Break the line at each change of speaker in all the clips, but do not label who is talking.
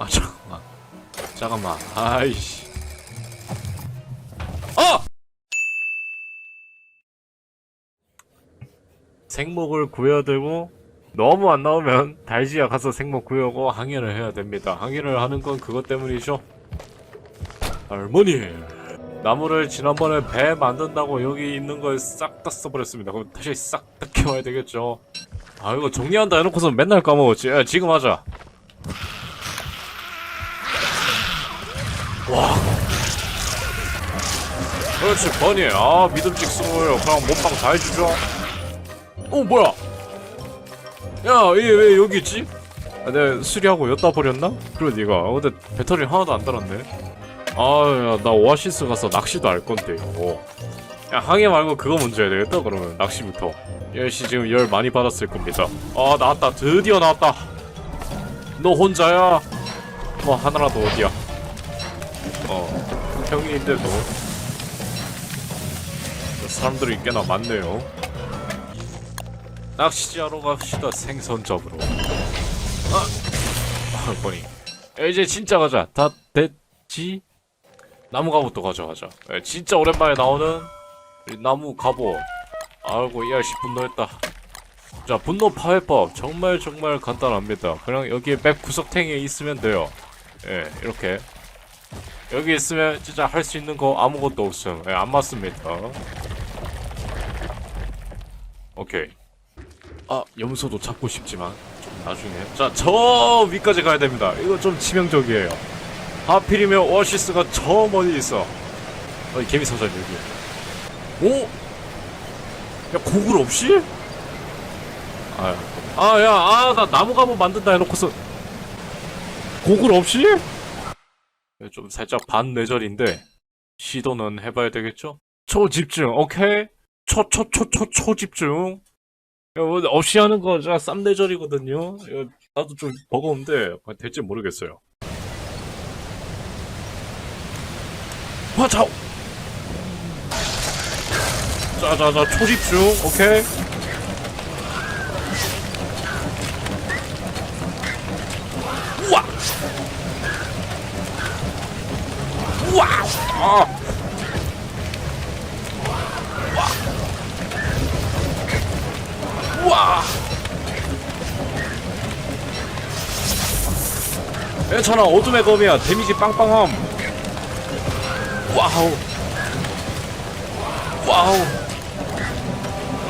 아 잠깐만. 잠깐만. 아이씨. 어! 생목을 구해야 되고 너무 안 나오면 달지야 가서 생목 구하고 항해를 해야 됩니다. 항해를 하는 건 그것 때문이죠. 할머니! 나무를 지난번에 배 만든다고 여기 있는 걸 싹 다 써버렸습니다. 그럼 다시 싹다 캐와야 되겠죠. 아 이거 정리한다 해놓고서 맨날 까먹었지. 야, 지금 하자 와 그렇지 버니. 아 믿음직스러워요 그냥 몸빵 다 해주죠. 어 뭐야? 야 얘 왜 여기 있지? 아, 내가 수리하고 엿다 버렸나? 그러니까 어, 근데 배터리 하나도 안 달았네. 아나 오아시스 가서 낚시도 할 건데요 야 항해 말고 그거 먼저 해야 되겠다 그러면. 낚시부터. 열씨 지금 열 많이 받았을 겁니다. 아 나왔다. 드디어 나왔다. 너 혼자야? 뭐 하나라도 어디야 어. 형님인데도 사람들이 꽤나 많네요. 낚시하러 갑시다 생선 잡으러 아, 아 보니. 야, 이제 진짜 가자. 다 됐지? 나무 갑옷도 가져가자. 야, 진짜 오랜만에 나오는 이 나무 갑옷 아이고 야씨 분노했다. 자 분노 파괴법. 정말 정말 간단합니다. 그냥 여기에 맵 구석탱이에 있으면 돼요. 예 이렇게 여기 있으면 진짜 할 수 있는 거 아무것도 없음. 예, 안 맞습니다. 오케이. 아 염소도 잡고 싶지만 좀 나중에. 자 저 위까지 가야 됩니다. 이거 좀 치명적이에요. 하필이면 오아시스가 저 멀리 있어. 어, 개미 사전 여기. 오? 야 고글 없이? 아야 아야 아 나 나무 가보 만든다 해놓고서 고글 없이? 좀 살짝 반뇌절인데 시도는 해봐야 되겠죠? 초집중 오케이? 초 초 초 초 초집중. 야, 뭐 없이 하는 거 진짜 쌈뇌절이거든요. 이거 나도 좀 버거운데 될지 모르겠어요. 화자. 자자자 초집중 오케이 우와 아 우와 괜찮아 어둠의 검이야. 데미지 빵빵함. 와우. 와우.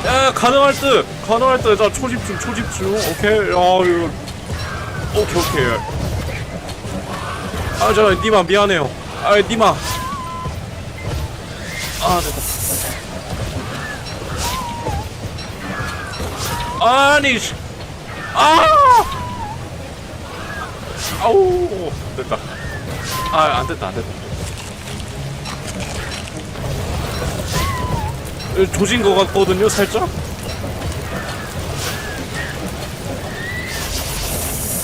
야 가능할 듯. 가능할 듯자 초집중 초집중. 오케이. 야 이거. 오케이 오케이. 아저 니마 미안해요 아 니마 아 됐다 아니 씨. 아 아우 됐다 아 안됐다 안됐다 조진 것 같거든요, 살짝.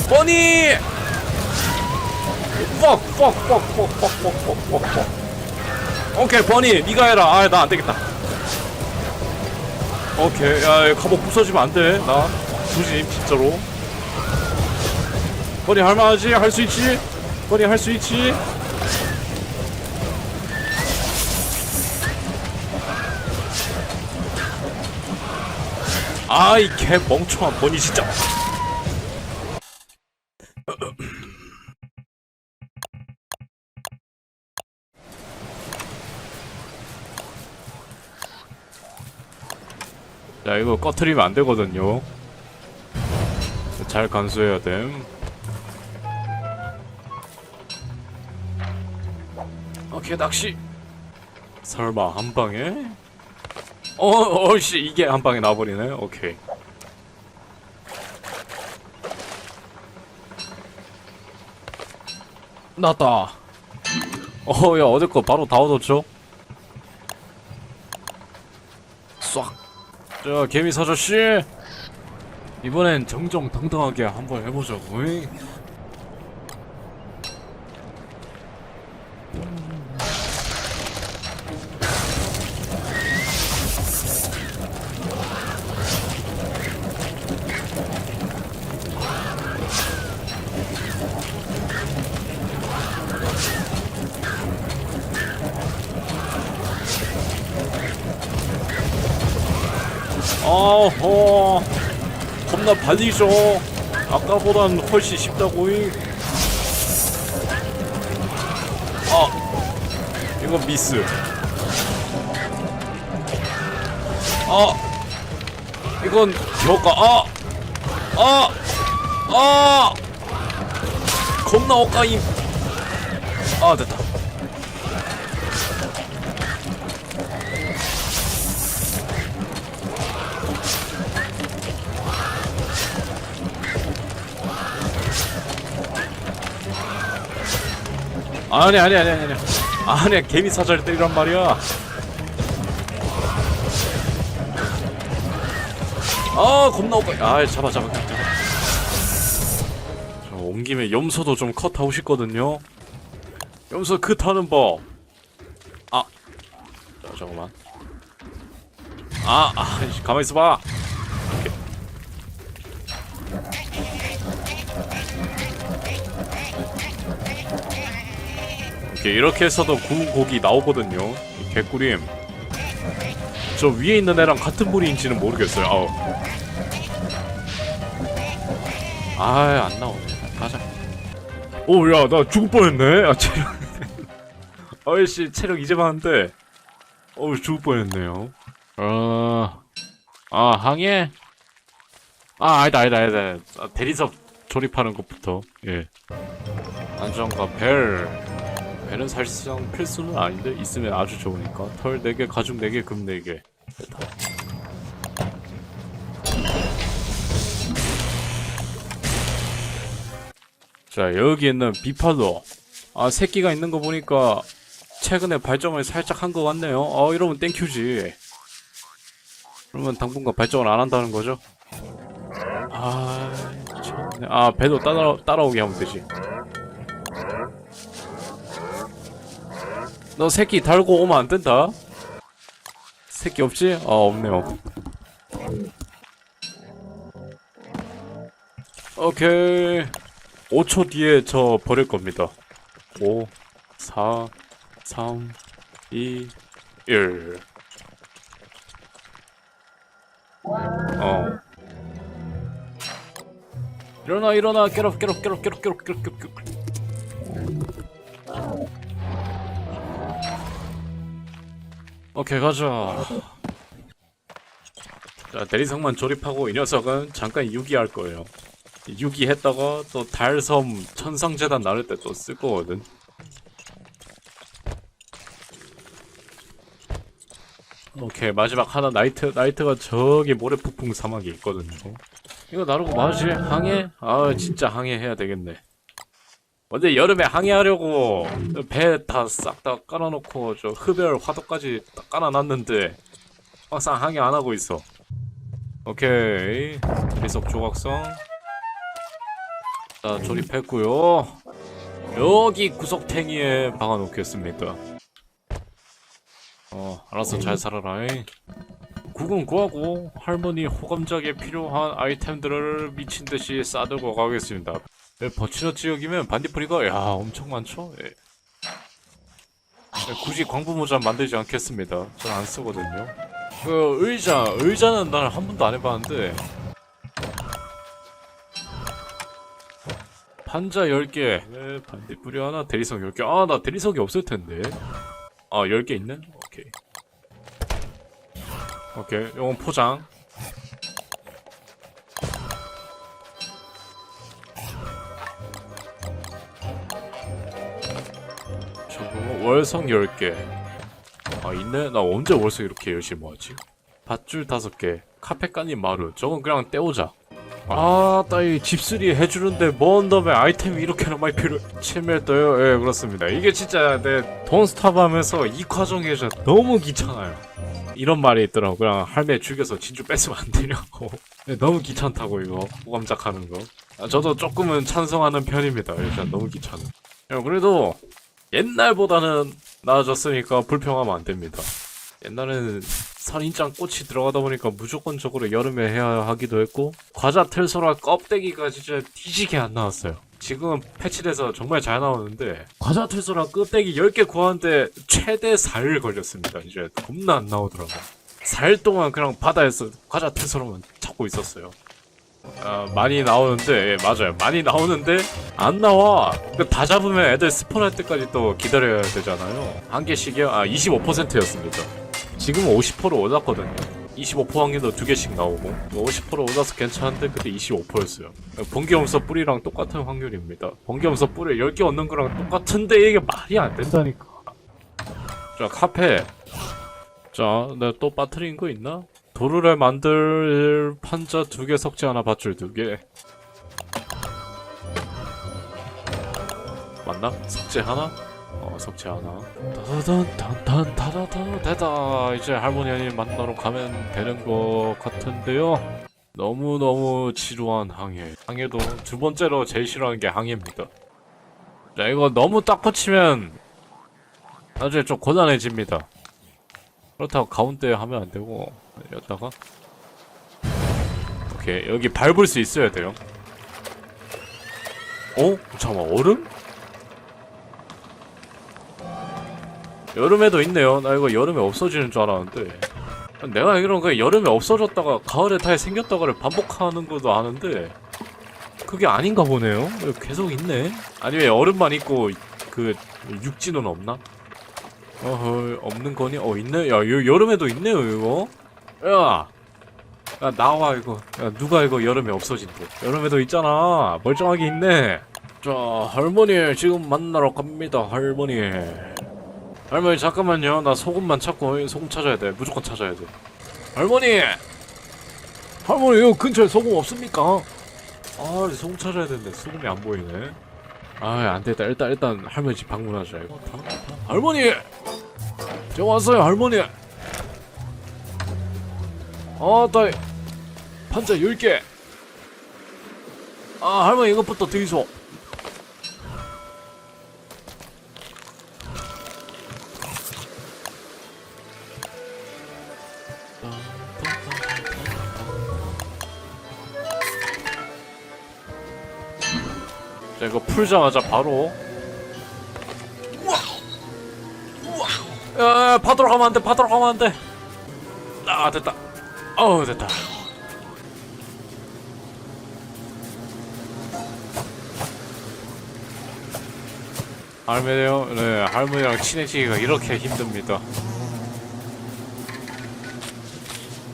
버니! 퍽. 오케이, 버니, 니가 해라. 아, 나 안 되겠다. 오케이, 야, 갑옷 부서지면 안 돼. 나 조짐, 진짜로. 버니 할만하지? 할 수 있지? 버니 할 수 있지? 아이 개 멍청한 버니 진짜 자 이거 꺼트리면 안 되거든요 잘 간수해야 됨 오케이 낚시 설마 한 방에? 어, 어씨 이게 한 방에 나버리네. 오케이. 나왔다. 어, 야 어제 거 바로 다 얻었죠? 싹. 자, 개미 사저씨. 이번엔 정정당당하게 한번 해보자고. 잉? 어허 겁나 발리죠 아까보단 훨씬 쉽다고 이. 아 이건 미스 아 이건 효과 아! 아! 아! 겁나 엇가임 아 됐다 아니 아니 아니 아니. 아니 아니야 개미 사자를 때리란 말이야. 아 겁나 오까 아 잡아 잡아 자, 온 김에 염소도 좀 컷하고 싶거든요. 염소 컷하는 법아. 자, 잠깐만. 아, 아 씨, 가만히 있어봐 오케이 이렇게 해서도 구운 고기 나오거든요. 이 개꿀임. 저 위에 있는 애랑 같은 부리인지는 모르겠어요. 아우. 아안 나오네. 가자. 오야 나 죽을 뻔했네. 아 체력. 아이씨 체력 이제 봤는데. 어우 죽을 뻔했네요. 어... 아 항해? 아 아니다 아니다 아니다. 아, 대리석 조립하는 것부터. 예. 안정과 벨 벨은 사실상 필수는 아닌데 있으면 아주 좋으니까. 털 4개 가죽 4개 금 4개. 됐다 자 여기 있는 비파도 아 새끼가 있는 거 보니까 최근에 발정을 살짝 한 것 같네요. 어 이러면 땡큐지. 그러면 당분간 발정을 안 한다는 거죠? 아 참네. 아 배도 따라, 따라오게 하면 되지 너 새끼 달고 오면 안 된다. 새끼 없지? 아 없네요. 오케이. 5초 뒤에 저 버릴 겁니다. 5 4 3 2 1 어. 일어나 일어나. 깨럽 깨럽 깨럽 깨럽 깨럽 깨럽 깨럽 깨럽 오케이 가자. 자 대리석만 조립하고 이 녀석은 잠깐 유기할 거예요. 유기했다가 또 달섬 천상재단 나를 때 또 쓸 거거든. 오케이 마지막 하나. 나이트 나이트가 저기 모래폭풍 사막에 있거든요. 이거 나르고 마지 항해? 아 진짜 항해해야 되겠네 근데 여름에 항해하려고 배 다 싹 다 깔아놓고 저 흡열 화도까지 딱 깔아놨는데 막상 항해 안 하고 있어. 오케이. 대리석 조각성. 자 조립했고요. 여기 구석탱이에 박아놓겠습니다 어 알았어 잘 살아라 국은 구하고 할머니 호감작에 필요한 아이템들을 미친듯이 싸들고 가겠습니다. 네, 버치너 지역이면 반딧불이가 야 엄청 많죠? 예. 네, 굳이 광부모자 만들지 않겠습니다. 전 안 쓰거든요. 그 의자 의자는 난 한 번도 안 해봤는데. 판자 10개. 네, 반딧불이 하나 대리석 10개. 아 나 대리석이 없을 텐데. 아 10개 있네? 오케이. 오케이 요건 포장 월성 10개 아 있네? 나 언제 월성 이렇게 열심히 모았지? 밧줄 5개 카페까니 마루 저건 그냥 떼오자 아, 따위 집수리 해주는데 뭔 놈의 아이템이 이렇게나 많이 필요 치밀도요? 예, 그렇습니다. 이게 진짜 내 돈스탑 하면서 이 과정이 진짜 너무 귀찮아요. 이런 말이 있더라고. 그냥 할매 죽여서 진주 뺏으면 안 되냐고. 네, 너무 귀찮다고, 이거. 호감작 하는 거. 아, 저도 조금은 찬성하는 편입니다. 일단 너무 귀찮아. 야, 그래도 옛날보다는 나아졌으니까 불평하면 안 됩니다. 옛날에는 선인장 꽃이 들어가다 보니까 무조건적으로 여름에 해야 하기도 했고 과자 틀소라 껍데기가 진짜 뒤지게 안 나왔어요 지금은 패치돼서 정말 잘 나오는데 과자 틀소라 껍데기 10개 구하는데 최대 4일 걸렸습니다 이제 겁나 안 나오더라고 4일 동안 그냥 바다에서 과자 태서로만 찾고 있었어요. 아, 많이 나오는데, 예, 맞아요. 많이 나오는데, 안 나와. 그다 잡으면 애들 스폰할 때까지 또 기다려야 되잖아요. 한 개씩이요? 아, 25%였습니다. 지금은 50% 올랐거든요. 25% 확률로 두 개씩 나오고, 50% 올라서 괜찮은데, 그때 25%였어요. 번개염소 뿌리랑 똑같은 확률입니다. 번개염소 뿌리 10개 얻는 거랑 똑같은데, 이게 말이 안 된다니까. 자, 카페. 자, 내가 또 빠트린 거 있나? 도르를 만들 판자 두 개, 석재 하나, 밧줄 두 개. 맞나? 석재 하나? 어, 석재 하나. 다다단 단단 다다다 되다. 이제 할머니 만나러 가면 되는 것 같은데요. 너무 너무 지루한 항해. 항해도 두 번째로 제일 싫어하는 게 항해입니다. 자, 이거 너무 딱 붙이면 나중에 좀 곤란해집니다. 그렇다고 가운데 하면 안 되고 여기다가 오케이 여기 밟을 수 있어야 돼요. 어? 잠깐만 얼음? 여름에도 있네요. 나 이거 여름에 없어지는 줄 알았는데 내가 알기로는 그 여름에 없어졌다가 가을에 다시 생겼다가를 반복하는 것도 아는데 그게 아닌가 보네요. 계속 있네. 아니면 얼음만 있고 그 육지는 없나? 어허 없는 거니? 어 있네. 야 여, 여름에도 있네요 이거. 야. 야 나와 이거. 야 누가 이거 여름에 없어진대. 여름에도 있잖아. 멀쩡하게 있네. 자 할머니 지금 만나러 갑니다 할머니. 할머니 잠깐만요. 나 소금만 찾고 소금 찾아야 돼. 무조건 찾아야 돼. 할머니. 할머니 여기 근처에 소금 없습니까? 아 소금 찾아야 되는데 소금이 안 보이네. 아, 안 되겠다. 일단, 일단, 할머니 집 방문하자, 이거. 할머니! 저 왔어요, 할머니! 아, 따 판자 10개! 아, 할머니 이것부터 드이소. 자, 이거 풀자마자 바로. 야, 야, 바다로 가면 안 돼, 바다로 가면 안 돼. 아, 됐다. 어우, 됐다. 할머니요? 네, 할머니랑 친해지기가 이렇게 힘듭니다.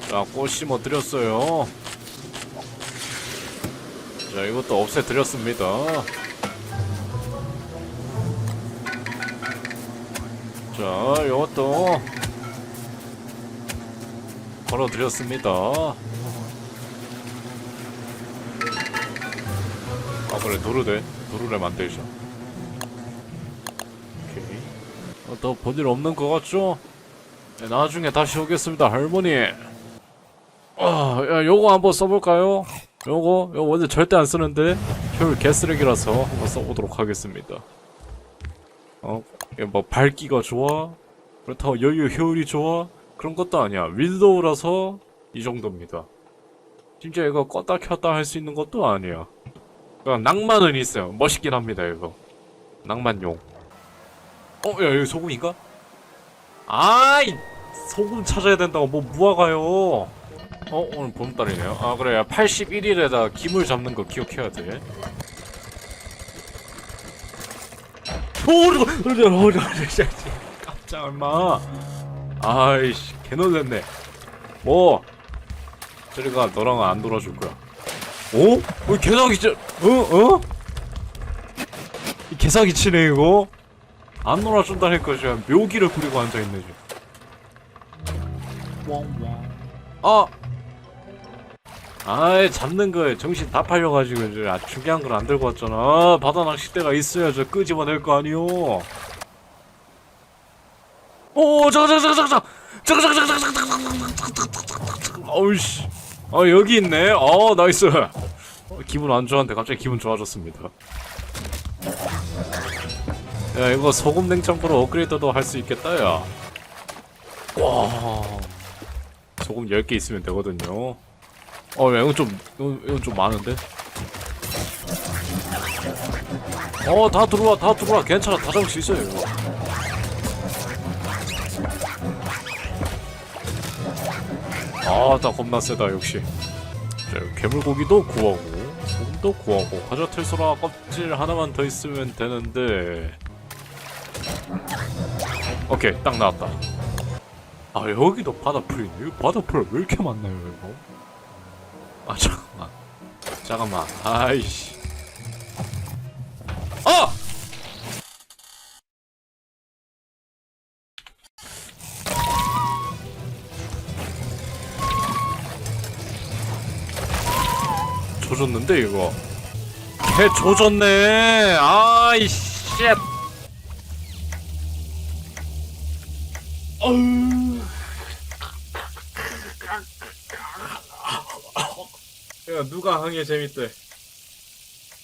자, 꽃 심어 드렸어요. 자, 이것도 없애드렸습니다. 자, 이것도 걸어드렸습니다. 아, 그래, 도르래. 도르래 만들자. 오케이. 어, 더 볼일 없는 것 같죠? 네, 나중에 다시 오겠습니다, 할머니. 아, 야, 요거 한번 써볼까요? 요거, 요거 원래 절대 안 쓰는데 효율 개쓰레기라서 한번 써보도록 하겠습니다. 어, 뭐 밝기가 좋아? 그렇다고 여유 효율이 좋아? 그런 것도 아니야. 윈도우라서 이 정도입니다. 심지어 이거 껐다 켰다 할 수 있는 것도 아니야. 그냥 낭만은 있어요. 멋있긴 합니다, 이거. 낭만용. 어, 야, 여기 소금인가? 아이! 소금 찾아야 된다고 뭐 무화가요. 어 오늘 봄달이네요 아 그래 81일에다 김을 잡는 거 기억해야 돼 오 깜짝 얼마? 아이씨 개놀랬네. 뭐? 저리가 너랑 안 놀아줄 거야. 어? 어 개사기 치 어? 어? 이 개사기 치네 이거? 안 놀아준다니까 지금 묘기를 부리고 앉아있네 지금. 아! 아이 잡는 거에 정신 다 팔려가지고 이제 아, 중요한 걸 안 들고 왔잖아 아, 바다 낚싯대가 있어야 저 끄집어낼 거 아니오 오 잠깐 잠깐 잠깐 잠깐 잠깐 잠깐 잠깐 어우씨 아 여기 있네 어 나이스 어, 기분 안 좋았는데 갑자기 기분 좋아졌습니다 야 이거 소금 냉장고로 업그레이드도 할 수 있겠다 야 와 소금 10개 있으면 되거든요 어, 야, 이건 좀, 이건, 이건 좀 많은데? 어, 다 들어와, 다 들어와. 괜찮아, 다 잡을 수 있어요, 이거. 아나 겁나 세다 역시. 자 괴물고기도 구하고 소금도 구하고 과자 틀소라 껍질 하나만 더 있으면 되는데. 오케이 딱 나왔다. 아 여기도 바다풀이네. 바다풀 왜 이렇게 많나요 이거? 아 잠깐만. 잠깐만. 아이씨. 아! 조졌는데 이거. 개 조졌네. 아이 쉣. 어우 야 누가 항해 재밌대?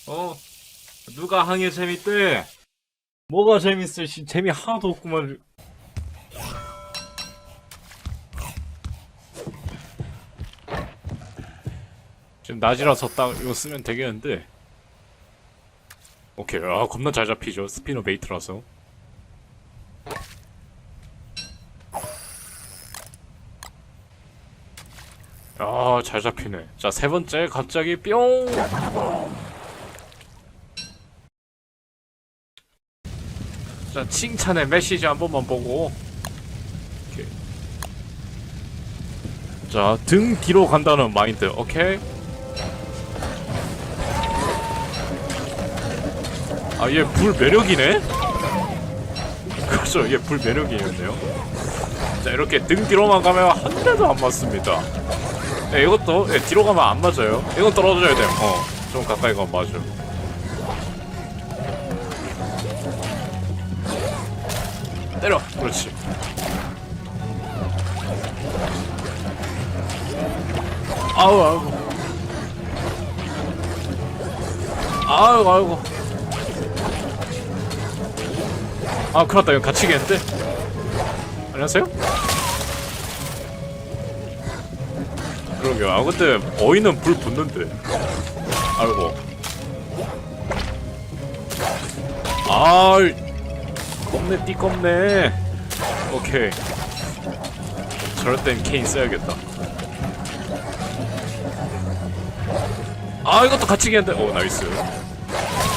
어? 누가 항해 재밌대? 뭐가 재밌어 씨 재미 하나도 없구만 지금 낮이라서 딱 이거 쓰면 되겠는데 오케이 아 겁나 잘 잡히죠 스피너 베이트라서 아 잘 잡히네 자 세 번째 갑자기 뿅 자, 칭찬의 메시지 한 번만 보고. 오케이. 자, 등 뒤로 간다는 마인드. 오케이. 아, 얘 불 매력이네? 그렇죠, 얘 불 매력이었네요. 자, 이렇게 등 뒤로만 가면 한 대도 안 맞습니다. 네, 이것도 예, 뒤로 가면 안 맞아요. 이건 떨어져야 돼요. 어, 좀 가까이 가면 맞아. 때려. 그렇지. 아우 아이고. 아이고 아이고. 아 큰일났다. 이거 갇히겠는데? 안녕하세요? 그러게요. 아 근데 어이는 불 붙는데. 아이고. 아이. 겁내 띠겁네 오케이. 저럴 땐 케인 써야겠다. 아 이것도 갇히겠는데. 오 나이스.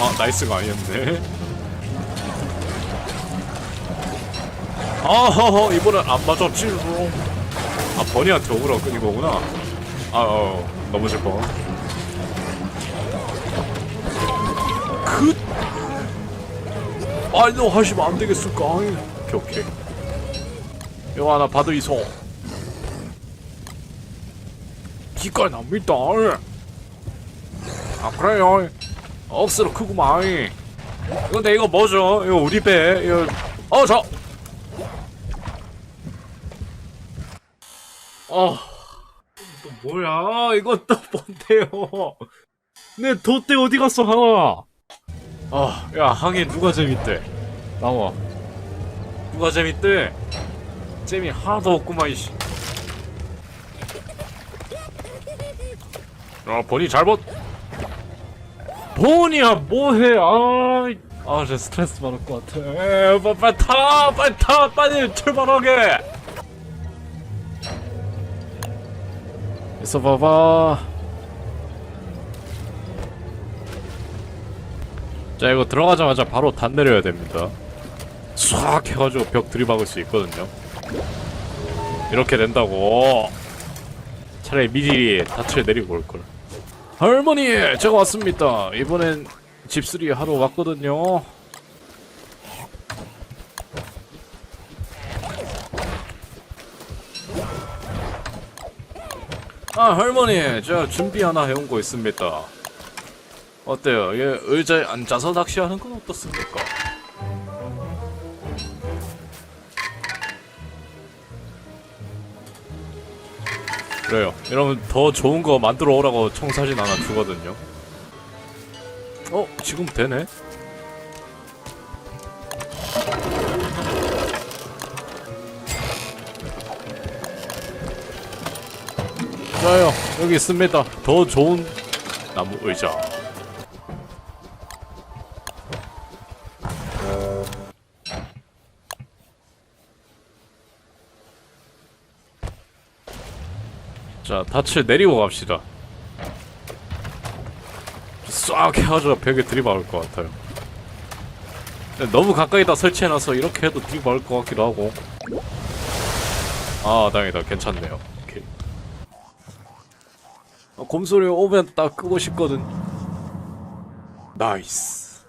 아 나이스가 아니었네 아허허 이번엔 안 맞았지롱 아 버니한테 오그라 끈이 거구나. 아 어, 뻔그 아니 너 하시면 안 되겠을까? 오케이 오케이. 이거 하나 받으이소. 기가 납니다. 아 그래요. 억수로 크구만. 근데 이거 뭐죠? 이거 우리 배 이거. 어저 어. 또 뭐야? 이거 또 뭔데요? 내 돛대 어디 갔어, 항아? 아, 야, 항해 누가 재밌대? 나와. 누가 재밌대? 재미 하나도 없구만, 이씨. 아, 버니 잘못. 버니야, 뭐해? 아, 아, 저 스트레스 받을 것 같아. 에이, 빨리, 빨리 타, 빨리 타, 빨리 출발하게. 있어 봐봐. 자 이거 들어가자마자 바로 단 내려야 됩니다. 쏴 해가지고 벽 들이박을 수 있거든요. 이렇게 된다고. 차라리 미리 닻을 내리고 올 걸. 할머니, 제가 왔습니다. 이번엔 집수리 하러 왔거든요. 아 할머니 제가 준비 하나 해온 거 있습니다 어때요? 이게 의자에 앉아서 낚시하는 건 어떻습니까? 그래요 이러면 더 좋은 거 만들어 오라고 청사진 하나 주거든요 어? 지금 되네? 좋아요. 여기 있습니다. 더 좋은 나무 의자. 자 닻을 내리고 갑시다. 싹 해가지고 벽에 들이박을 것 같아요. 근데 너무 가까이다 설치해놔서 이렇게 해도 들이박을 것 같기도 하고. 아 다행이다. 괜찮네요 곰소리 오면 딱 끄고 싶거든. 나이스.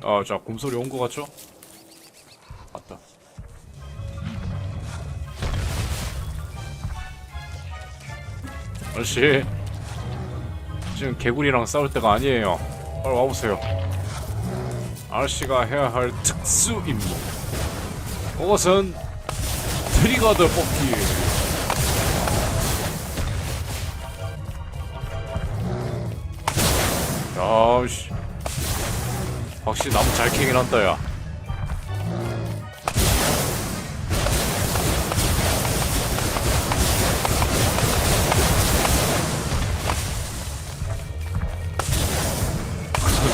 아자 곰소리 온 거 같죠? 맞다. 아저씨 지금 개구리랑 싸울 때가 아니에요. 빨리 와보세요. 아저씨가 해야 할 특수 임무. 그것은 트리거드 확실히 나무 잘 캐긴 한다 야.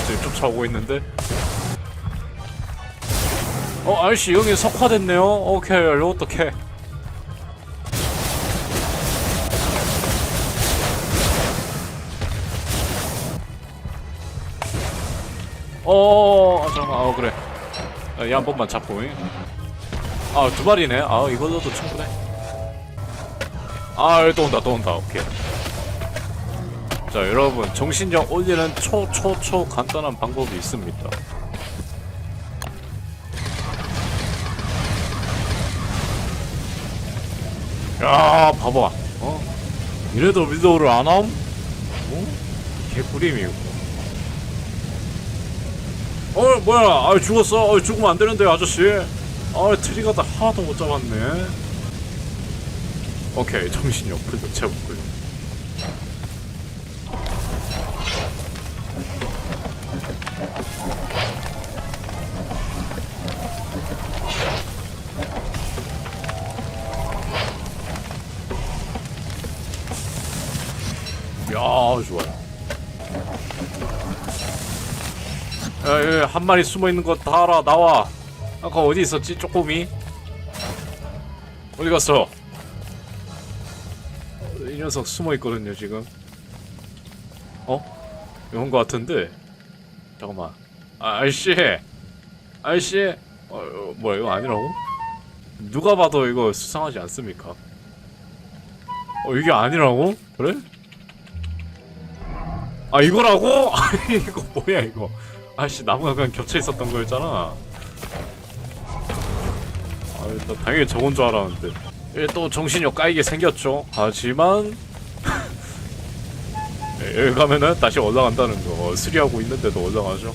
지금 쫓아오고 있는데? 어 아저씨 여기 석화됐네요. 오케이 요것도 어, 아, 잠깐만, 아, 그래. 아, 얘한 번만 잡고. 잉? 아, 두 마리네. 아, 이걸로도 충분해. 아, 또 온다, 또 온다. 오케이. 자, 여러분, 정신력 올리는 초, 초, 초 간단한 방법이 있습니다. 야, 봐봐. 어? 이래도 미도를 안 함? 어? 개꿀임이고. 어 뭐야. 아 죽었어? 어 죽으면 안 되는데 아저씨. 아 트리가 다 하나도 못 잡았네. 오케이 정신이 없군요. 채웠고요 한 마리 숨어 있는 거 다 알아. 나와. 아까 어디 있었지? 쪼꼬미? 어디 갔어? 이 녀석 숨어 있거든요, 지금. 어? 이건 거 같은데. 잠깐만. 아, 아저씨. 아저씨. 어, 어, 뭐야, 이거 아니라고? 누가 봐도 이거 수상하지 않습니까? 어, 이게 아니라고? 그래? 아, 이거라고? 아니, 이거 뭐야, 이거. 아씨 나무가 그냥 겹쳐 있었던 거였잖아. 아, 나 당연히 저건 줄 알았는데. 얘또 정신력 까이게 생겼죠. 하지만 예, 여기 가면은 다시 올라간다는 거. 수리하고 있는데도 올라가죠.